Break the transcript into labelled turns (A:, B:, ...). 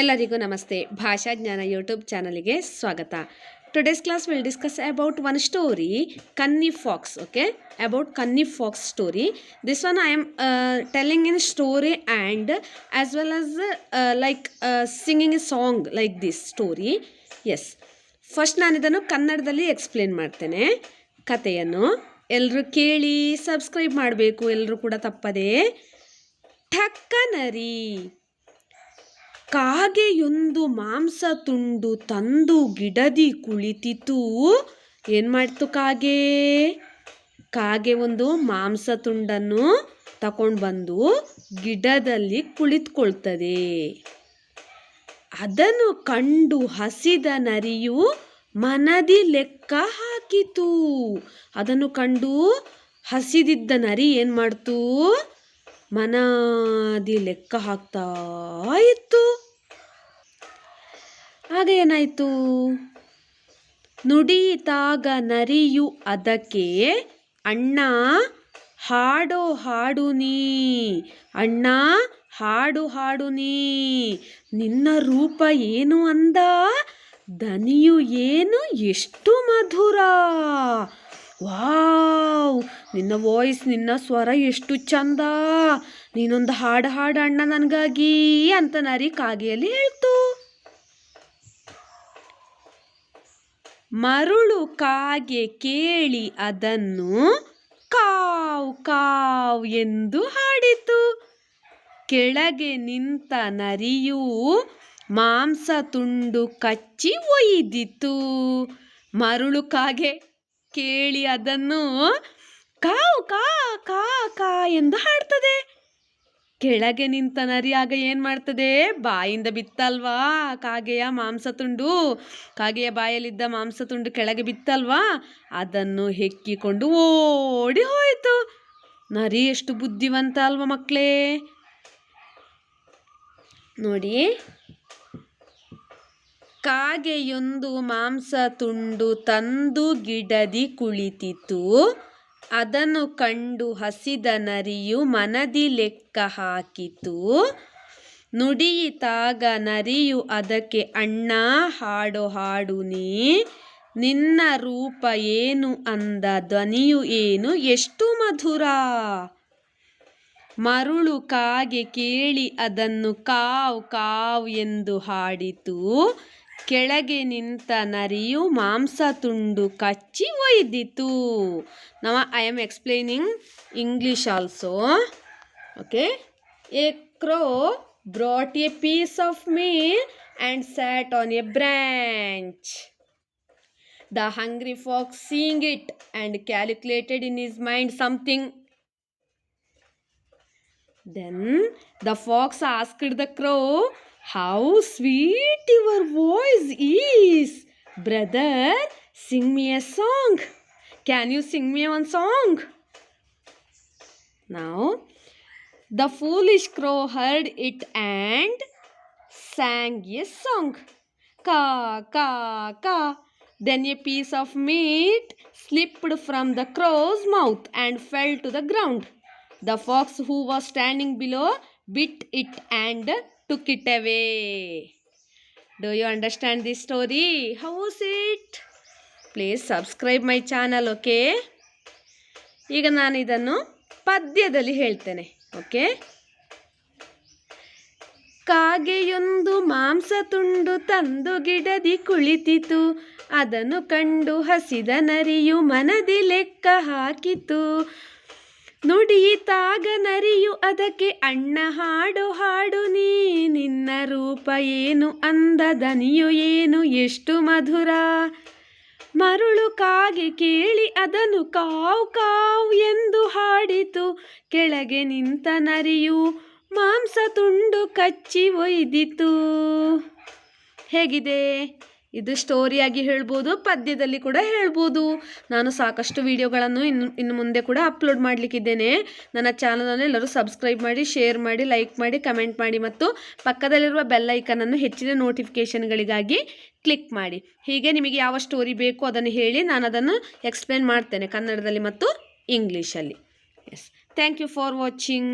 A: ಎಲ್ಲರಿಗೂ ನಮಸ್ತೆ. ಭಾಷಾ ಜ್ಞಾನ ಯೂಟ್ಯೂಬ್ ಚಾನಲಿಗೆ ಸ್ವಾಗತ. Today's class will discuss about one story cunning fox okay about cunning fox story this one I am telling in story and as well as like singing a song like this story as first ನಾನು ಇದನ್ನು ಕನ್ನಡದಲ್ಲಿ explain ಮಾಡ್ತೇನೆ. ಕಥೆಯನ್ನು ಎಲ್ಲರೂ ಕೇಳಿ subscribe ಮಾಡಬೇಕು. ಎಲ್ಲರೂ ಕೂಡ ತಪ್ಪದೇ. ಠಕ್ಕನರಿ. ಕಾಗೆಯೊಂದು ಮಾಂಸ ತುಂಡು ತಂದು ಗಿಡದಿ ಕುಳಿತಿತು. ಏನು ಮಾಡ್ತು ಕಾಗೆ? ಕಾಗೆ ಒಂದು ಮಾಂಸ ತುಂಡನ್ನು ತಕೊಂಡು ಬಂದು ಗಿಡದಲ್ಲಿ ಕುಳಿತುಕೊಳ್ತದೆ. ಅದನ್ನು ಕಂಡು ಹಸಿದ ನರಿಯು ಮನದಿ ಲೆಕ್ಕ ಹಾಕಿತು. ಅದನ್ನು ಕಂಡು ಹಸಿದಿದ್ದ ನರಿ ಏನು ಮಾಡ್ತು? ಮನದಿ ಲೆಕ್ಕ ಹಾಕ್ತಾ ಇತ್ತು. ಆಗ ಏನಾಯಿತು ನುಡಿಯಿತಾಗ ನರಿಯು ಅದಕ್ಕೆ, ಅಣ್ಣ, ಹಾಡೋ ಹಾಡು ನೀ, ಅಣ್ಣ, ಹಾಡು ಹಾಡು ನೀ, ನಿನ್ನ ರೂಪ ಏನು ಅಂದ? ದನಿಯು ಏನು ಎಷ್ಟು ಮಧುರ? ವಾವ್, ನಿನ್ನ ವಾಯ್ಸ್ ನಿನ್ನ ಸ್ವರ ಎಷ್ಟು ಚಂದ? ನೀನೊಂದು ಹಾಡು ಹಾಡು ಅಣ್ಣ ನನಗಾಗಿ, ಅಂತ ನರಿ ಕಾಗೆಯಲ್ಲಿ ಹೇಳ್ತು. ಮರುಳು ಕಾಗೆ ಕೇಳಿ ಅದನ್ನು ಕಾವ್ ಕಾವ್ ಎಂದು ಹಾಡಿತು. ಕೆಳಗೆ ನಿಂತ ನರಿಯು ಮಾಂಸ ತುಂಡು ಕಚ್ಚಿ ಒಯ್ದಿತು. ಮರುಳು ಕಾಗೆ ಕೇಳಿ ಅದನ್ನು ಕಾವ್ ಕಾ ಕಾ ಕಾ ಎಂದು ಹಾಡ್ತದೆ. ಕೆಳಗೆ ನಿಂತ ನರಿ ಆಗ ಏನು ಮಾಡ್ತದೆ? ಬಾಯಿಂದ ಬಿತ್ತಲ್ವಾ? ಕಾಗೆಯ ಮಾಂಸ ತುಂಡು. ಕಾಗೆಯ ಬಾಯಲ್ಲಿದ್ದ ಮಾಂಸ ತುಂಡು ಕೆಳಗೆ ಬಿತ್ತಲ್ವಾ? ಅದನ್ನು ಹೆಕ್ಕಿಕೊಂಡು ಓಡಿ ಹೋಯಿತು. ನರಿ ಎಷ್ಟು ಬುದ್ಧಿವಂತ ಅಲ್ವಾ ಮಕ್ಕಳೇ ನೋಡಿ. ಕಾಗೆಯೊಂದು ಮಾಂಸ ತುಂಡು ತಂದು ಗಿಡದಿ ಕುಳಿತಿತು ಅದನ್ನು ಕಂಡು ಹಸಿದ ನರಿಯು ಮನದಿ ಲೆಕ್ಕ ಹಾಕಿತು. ನುಡಿಯಿತಾಗ ನರಿಯು ಅದಕ್ಕೆ, ಅಣ್ಣ, ಹಾಡು ಹಾಡು ನೀ, ನಿನ್ನ ರೂಪ ಏನು ಅಂದ, ಧ್ವನಿಯು ಏನು, ಎಷ್ಟು ಮಧುರ? ಮರುಳು ಕಾಗೆ ಕೇಳಿ ಅದನ್ನು ಕಾವ್ ಕಾವ್ ಎಂದು ಹಾಡಿತು. ಕೆಳಗೆ ನಿಂತ ನರಿಯು ಮಾಂಸ ತುಂಡು ಕಚ್ಚಿ ಒಯ್ದಿತು. Now I am explaining English also okay a crow brought a piece of meat and sat on a branch the hungry fox seeing it and calculated in his mind something then the fox asked the crow, How sweet your voice is! Brother, sing me a song. Can you sing me one song? Now, the foolish crow heard it and sang a song. Ka, ka, ka. Then a piece of meat slipped from the crow's mouth and fell to the ground. The fox, who was standing below, bit it and took it away. Do you understand this story? How was it? Please subscribe my channel, okay? ಈಗ ನಾನು ಇದನ್ನು ಪದ್ಯದಲ್ಲಿ ಹೇಳ್ತೇನೆ okay ಕಾಗೆಯೊಂದು ಮಾಂಸ ತುಂಡು ತಂದು ಗಿಡದಿ ಕುಳಿತಿತು ಅದನ್ನು ಕಂಡು ಹಸಿದ ನರಿಯು ಮನದಿ ಲೆಕ್ಕ ಹಾಕಿತು ನುಡಿಯಿತಾಗ ನರಿಯು ಅದಕ್ಕೆ ಅಣ್ಣ ಹಾಡು ಹಾಡು ನೀ ನಿನ್ನ ರೂಪ ಏನು ಅಂದ ದನಿಯು ಏನು ಎಷ್ಟು ಮಧುರ. ಮರುಳು ಕಾಗೆ ಕೇಳಿ ಅದನ್ನು ಕಾವ್ ಕಾವ್ ಎಂದು ಹಾಡಿತು. ಕೆಳಗೆ ನಿಂತ ನರಿಯು ಮಾಂಸ ತುಂಡು ಕಚ್ಚಿ ಒಯ್ದಿತು. ಹೇಗಿದೆ? ಇದು ಸ್ಟೋರಿಯಾಗಿ ಹೇಳ್ಬೋದು, ಪದ್ಯದಲ್ಲಿ ಕೂಡ ಹೇಳ್ಬೋದು. ನಾನು ಸಾಕಷ್ಟು ವಿಡಿಯೋಗಳನ್ನು ಇನ್ನು ಇನ್ನು ಮುಂದೆ ಕೂಡ ಅಪ್ಲೋಡ್ ಮಾಡಲಿಕ್ಕಿದ್ದೇನೆ. ನನ್ನ ಚಾನಲನ್ನು ಎಲ್ಲರೂ ಸಬ್ಸ್ಕ್ರೈಬ್ ಮಾಡಿ ಶೇರ್ ಮಾಡಿ ಲೈಕ್ ಮಾಡಿ ಕಮೆಂಟ್ ಮಾಡಿ ಮತ್ತು ಪಕ್ಕದಲ್ಲಿರುವ ಬೆಲ್ ಐಕನನ್ನು ಹೆಚ್ಚಿನ ನೋಟಿಫಿಕೇಷನ್ಗಳಿಗಾಗಿ ಕ್ಲಿಕ್ ಮಾಡಿ. ಹೀಗೆ ನಿಮಗೆ ಯಾವ ಸ್ಟೋರಿ ಬೇಕು ಅದನ್ನು ಹೇಳಿ ನಾನು ಅದನ್ನು ಎಕ್ಸ್ಪ್ಲೇನ್ ಮಾಡ್ತೇನೆ ಕನ್ನಡದಲ್ಲಿ ಮತ್ತು ಇಂಗ್ಲೀಷಲ್ಲಿ yes thank you for watching